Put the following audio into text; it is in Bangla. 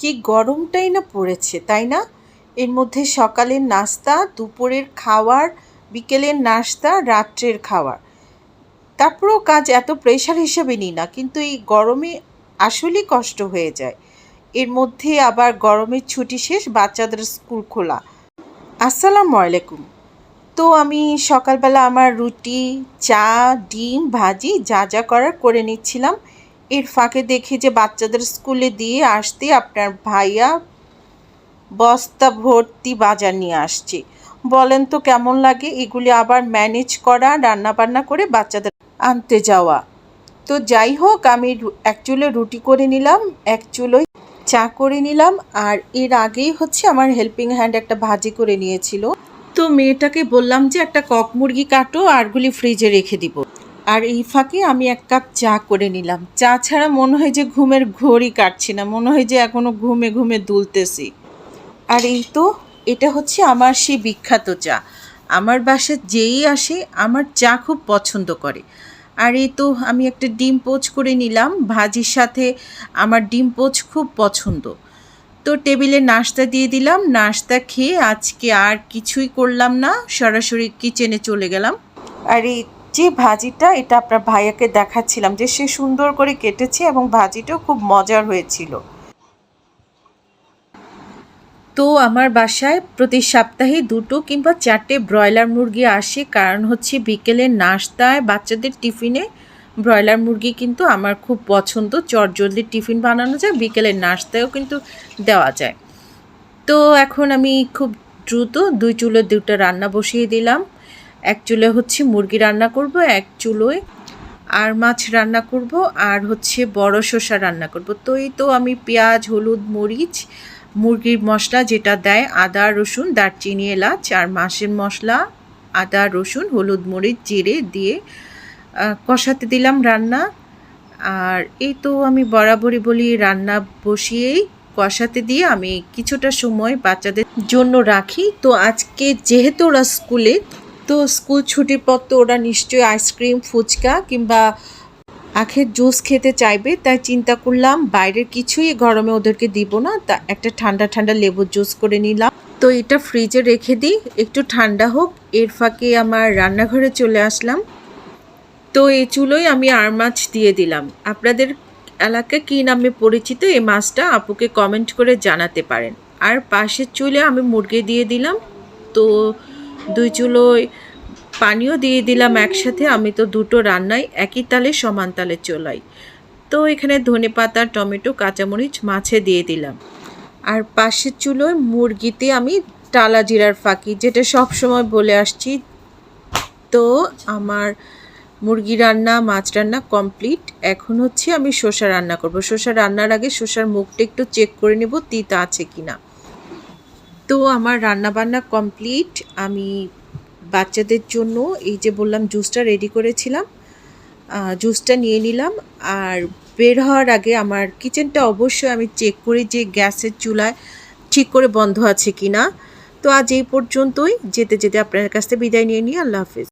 কি গরমটাই না পড়েছে, তাই না? এর মধ্যে সকালের নাস্তা, দুপুরের খাওয়ার, বিকেলের নাস্তা, রাত্রের খাওয়ার। তারপরেও কাজ এত প্রেশার হিসেবে নিই না, কিন্তু এই গরমে আসলেই কষ্ট হয়ে যায়। এর মধ্যে আবার গরমের ছুটি শেষ, বাচ্চাদের স্কুল খোলা। আসসালামু আলাইকুম। তো আমি সকালবেলা আমার রুটি, চা, ডিম, ভাজি যা যা করার করে নিচ্ছিলাম। এর ফাঁকে দেখি যে বাচ্চাদের স্কুলে দিয়ে আসতে আপনার ভাইয়া বস্তা ভর্তি বাজার নিয়ে আসছে। বলেন তো কেমন লাগে? এগুলি আবার ম্যানেজ করা রান্না বান্না করে বাচ্চাদের আনতে যাওয়া। তো যাই হোক, আমি এক চুলো রুটি করে নিলাম, এক চুলোয় চা করে নিলাম, আর এর আগেই হচ্ছে আমার হেল্পিং হ্যান্ড একটা ভাজি করে নিয়েছিল। তো মেয়েটাকে বললাম যে একটা কক মুরগি কাটো আরগুলি ফ্রিজে রেখে দিব। আর এই ফাঁকে আমি এক কাপ চা করে নিলাম। চা ছাড়া মনে হয় যে ঘুমের ঘড়ি কাটছি না, মনে হয় যে এখনও ঘুমে ঘুমে দুলতেছি। আর এই তো, এটা হচ্ছে আমার সেই বিখ্যাত চা। আমার বাসায় যেই আসে, আমার চা খুব পছন্দ করে। আর এই তো, আমি একটা ডিম পোচ করে নিলাম। ভাজির সাথে আমার ডিম পোচ খুব পছন্দ। তো টেবিলে নাস্তা দিয়ে দিলাম। নাস্তা খেয়ে আজকে আর কিছুই করলাম না। সরাসরি কিচেনে চলে গেলাম। আর এই যে ভাজিটা এটা আপনার ভাইয়াকে দেখাচ্ছিলাম যে সে সুন্দর করে কেটেছে এবং ভাজিটাও খুব মজার হয়েছিল। তো আমার বাসায় প্রতি সপ্তাহে দুটো কিংবা চারটে ব্রয়লার মুরগি আসে। কারণ হচ্ছে বিকেলের নাস্তায় বাচ্চাদের টিফিনে ব্রয়লার মুরগি কিন্তু আমার খুব পছন্দ। চটজলদি টিফিন বানানো যায়, বিকেলের নাস্তায়ও কিন্তু দেওয়া যায়। তো এখন আমি খুব দ্রুত দুই চুলো দুটো রান্না বসিয়ে দিলাম। এক চুলে হচ্ছে মুরগি রান্না করব, এক চুলোয় আর মাছ রান্না করব, আর হচ্ছে বড় শসা রান্না করব। তো এই তো আমি পেঁয়াজ, হলুদ, মরিচ, মুরগির মশলা যেটা দেয়, আদা, রসুন, দারচিনি, এলাচ আর মাছের মশলা, আদা, রসুন, হলুদ, মরিচ, জিরে দিয়ে কষাতে দিলাম রান্না। আর এই তো আমি বরাবরই বলি রান্না বসিয়েই কষাতে দিয়ে আমি কিছুটা সময় বাচ্চাদের জন্য রাখি। তো আজকে যেহেতু ওরা স্কুলে তো স্কুল ছুটির পর তো ওরা নিশ্চয়ই আইসক্রিম, ফুচকা কিংবা আখের জুস খেতে চাইবে। তাই চিন্তা করলাম বাইরের কিছুই গরমে ওদেরকে দিব না। তা একটা ঠান্ডা ঠান্ডা লেবুর জুস করে নিলাম। তো এটা ফ্রিজে রেখে দিই। একটু ঠান্ডা হোক, এর ফাঁকে আমার রান্নাঘরে চলে আসলাম। তো এই চুলোয় আমি আর মাছ দিয়ে দিলাম। আপনাদের এলাকায় কী নামে পরিচিত? এই মাছটা আপুকে কমেন্ট করে জানাতে পারেন। আর পাশের চুলে আমি মুরগি দিয়ে দিলাম। তো দুই চুলোয় পানিও দিয়ে দিলাম একসাথে, আমি তো দুটো রান্নাই একই তালে সমান তালে চলাই। তো এখানে ধনে পাতা, টমেটো, কাঁচামরিচ, মাছে দিয়ে দিলাম। আর পাশের চুলোয় মুরগিতে আমি টালা জিরার ফাঁকি, যেটা সব সময় বলে আসছি। তো আমার মুরগি রান্না, মাছ রান্না কমপ্লিট। এখন হচ্ছে আমি শসা রান্না করব। শসা রান্নার আগে শসার মুখটা একটু চেক করে নেব, তিতা আছে কিনা। তো আমার রান্না বান্না কমপ্লিট। আমি বাচ্চাদের জন্য এই যে বললাম জুসটা রেডি করেছিলাম জুসটা নিয়ে নিলাম। আর বের হওয়ার আগে আমার কিচেনটা অবশ্যই আমি চেক করি যে গ্যাসের চুলায় ঠিক করে বন্ধ আছে কি না তো আজ এই পর্যন্তই। যেতে যেতে আপনার কাছ থেকে বিদায় নিয়ে নিই। আল্লাহ হাফিজ।